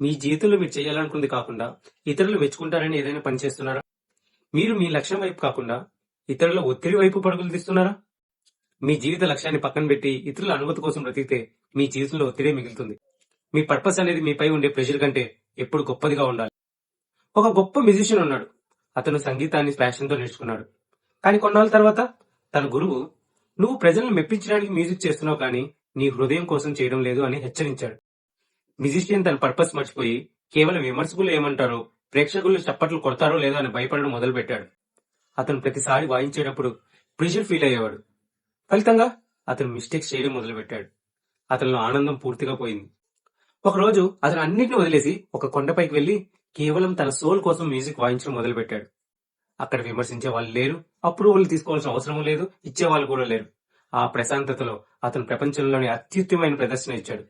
మీ జీవితంలో మీరు చేయాలనుకుంది కాకుండా ఇతరులు మెచ్చుకుంటారని ఏదైనా పని చేస్తున్నారా? మీరు మీ లక్ష్యం వైపు కాకుండా ఇతరుల ఒత్తిడి వైపు పరుగులు తీస్తున్నారా? మీ జీవిత లక్ష్యాన్ని పక్కన పెట్టి ఇతరుల అనుమతి కోసం బ్రతికితే మీ జీవితంలో ఒత్తిడే మిగులుతుంది. మీ పర్పస్ అనేది మీపై ఉండే ప్రెషర్ కంటే ఎప్పుడు గొప్పదిగా ఉండాలి. ఒక గొప్ప మ్యూజిషియన్ ఉన్నాడు. అతను సంగీతాన్ని passion తో నేర్చుకున్నాడు. కానీ కొన్నాళ్ళ తర్వాత తన గురువు నువ్వు ప్రజలను మెప్పించడానికి మ్యూజిక్ చేస్తున్నావు కానీ నీ హృదయం కోసం చేయడం లేదు అని హెచ్చరించాడు. మ్యూజిషియన్ తన పర్పస్ మర్చిపోయి కేవలం విమర్శకులు ఏమంటారు? ప్రేక్షకులు చప్పట్లు కొడతారో లేదో అని భయపడడం మొదలు పెట్టాడు అతను ప్రతిసారి వాయించేటప్పుడు ప్రెషర్ ఫీల్ అయ్యేవాడు. ఫలితంగా అతను మిస్టేక్స్ చేయడం మొదలు పెట్టాడు అతనిలో ఆనందం పూర్తిగా పోయింది. ఒకరోజు అతను అన్నింటిని వదిలేసి ఒక కొండపైకి వెళ్ళి కేవలం తన సోల్ కోసం మ్యూజిక్ వాయించడం మొదలు పెట్టాడు అక్కడ విమర్శించే వాళ్ళు లేరు. అప్పుడు వాళ్ళు తీసుకోవాల్సిన అవసరం లేదు. ఇచ్చే వాళ్ళు కూడా లేరు. ఆ ప్రశాంతతలో అతను ప్రపంచంలోని అత్యుత్తమైన ప్రదర్శన ఇచ్చాడు.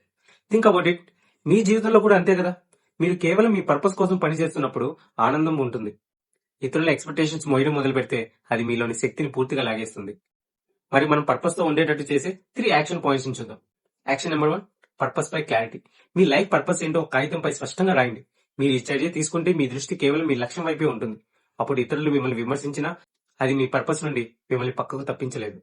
థింక్ అబౌట్ ఇట్ మీ జీవితంలో కూడా అంతే కదా? మీరు కేవలం మీ పర్పస్ కోసం పనిచేస్తున్నప్పుడు ఆనందం ఉంటుంది. ఇతరుల ఎక్స్పెక్టేషన్స్ మోయడం మొదలు పెడితే అది మీలోని శక్తిని పూర్తిగా లాగేస్తుంది. మరి మనం పర్పస్తో ఉండేటట్టు చేసే త్రీ యాక్షన్ పాయింట్స్ చూద్దాం. యాక్షన్ నెంబర్ వన్ పర్పస్ పై క్లారిటీ. మీ లైఫ్ పర్పస్ ఏంటో కాగితంపై స్పష్టంగా రాయండి. మీరు ఈ చర్య తీసుకుంటే మీ దృష్టి కేవలం మీ లక్ష్యం వైపే ఉంటుంది. అప్పుడు ఇతరులు మిమ్మల్ని విమర్శించినా అది మీ పర్పస్ నుండి మిమ్మల్ని పక్కకు తప్పించలేదు.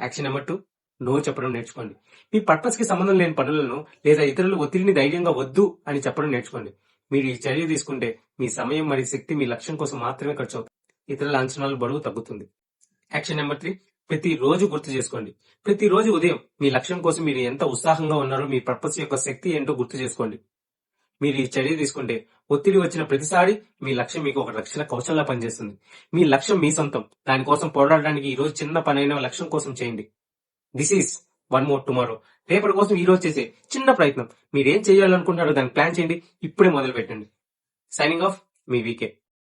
యాక్షన్ నెంబర్ టూ నో చెప్పడం నేర్చుకోండి. మీ పర్పస్కి సంబంధం లేని పనులను లేదా ఇతరుల ఒత్తిడిని ధైర్యంగా వద్దు అని చెప్పడం నేర్చుకోండి. మీరు ఈ చర్య తీసుకుంటే మీ సమయం మరియు శక్తి మీ లక్ష్యం కోసం మాత్రమే ఖర్చు అవుతుంది. ఇతరుల అంచనాల బరువు తగ్గుతుంది. యాక్షన్ నెంబర్ త్రీ ప్రతి రోజు గుర్తు చేసుకోండి. ప్రతి రోజు ఉదయం మీ లక్ష్యం కోసం మీరు ఎంత ఉత్సాహంగా ఉన్నారో మీ పర్పస్ యొక్క శక్తి ఏంటో గుర్తు చేసుకోండి. మీరు ఈ చర్య తీసుకుంటే ఒత్తిడి వచ్చిన ప్రతిసారి మీ లక్ష్యం మీకు ఒక రక్షణ కవచంలా పనిచేస్తుంది. మీ లక్ష్యం మీ సొంతం. దానికోసం పోరాడడానికి ఈ రోజు చిన్న పనైన లక్ష్యం కోసం చేయండి. This is one more tomorrow రేపటి కోసం ఈ రోజు చేసే చిన్న ప్రయత్నం. మీరు ఏం చేయాలనుకుంటారో దాన్ని ప్లాన్ చేయండి. ఇప్పుడే మొదలు పెట్టండి సైనింగ్ ఆఫ్ మీ వీకే